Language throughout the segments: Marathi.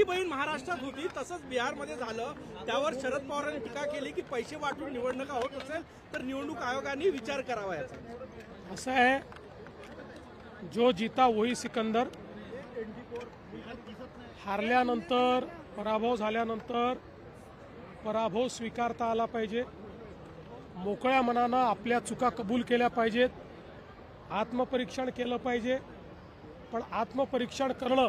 लाडकी बहीण महाराष्ट्रात होती तसंच बिहारमध्ये झालं. त्यावर शरद पवारांनी टीका केली की पैसे वाटून निवडणुका होत असेल तर निवडणूक आयोगाने विचार करावा याचा. असं आहे जो जीता वही सिकंदर. हारल्यानंतर पराभव झाल्यानंतर पराभव स्वीकारता आला पाहिजे. मोकळ्या मनानं आपल्या चुका कबूल केल्या पाहिजेत. आत्मपरीक्षण केलं पाहिजे. पण आत्मपरीक्षण करणं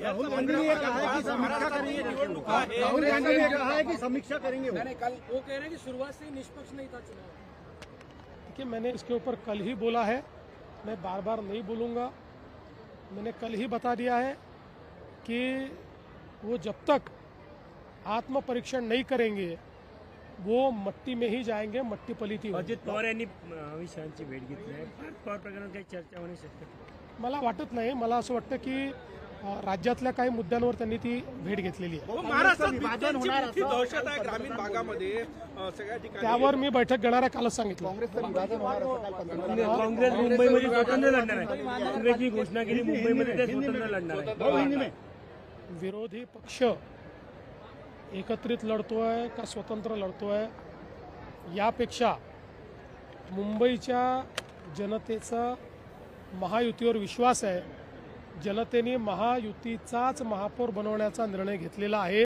राहुल गांधी ने कहा है कि समीक्षा करेंगे राहुल गांधी ने कहा है कि समीक्षा करेंगे वो। वो कह रहे हैं कि शुरुआत से ही निष्पक्ष नहीं था चुनाव। देखिए मैंने इसके ऊपर कल ही बोला है मैं बार बार नहीं बोलूँगा। मैंने कल ही बता दिया है कि वो जब तक आत्म परीक्षण नहीं करेंगे वो मट्टी में ही जाएँगे मट्टी पलीती होगी. अजित पवार यांनी अमित शहाची भेट घेतली आहे. पवार प्रकरणात काही चर्चा होणे शक्य मला वाटत नाही मला असं वाटतं की राज्यातल्या काही मुद्द्यांवर त्यांनी ती भेट घेतलेली आहे. हो, महाराष्ट्रात बिबट्यांची मोठी दहशत आहे ग्रामीण भागामध्ये अं, सगळ्या ठिकाणी. त्यावर मी बैठक घेणार आहे कालच सांगितलं. काँग्रेस मुंबईमध्ये स्वतंत्र लढणार आहे. काँग्रेसची घोषणा केली मुंबईमध्ये ते स्वतंत्र लढणार आहे. विरोधी पक्ष एकत्रित लढतोय का स्वतंत्र लढतोय? यापेक्षा मुंबईच्या जनतेचा महायुतीवर विश्वास आहे. जनतेने महायुतीचाच महापौर बनवण्याचा निर्णय घेतलेला आहे.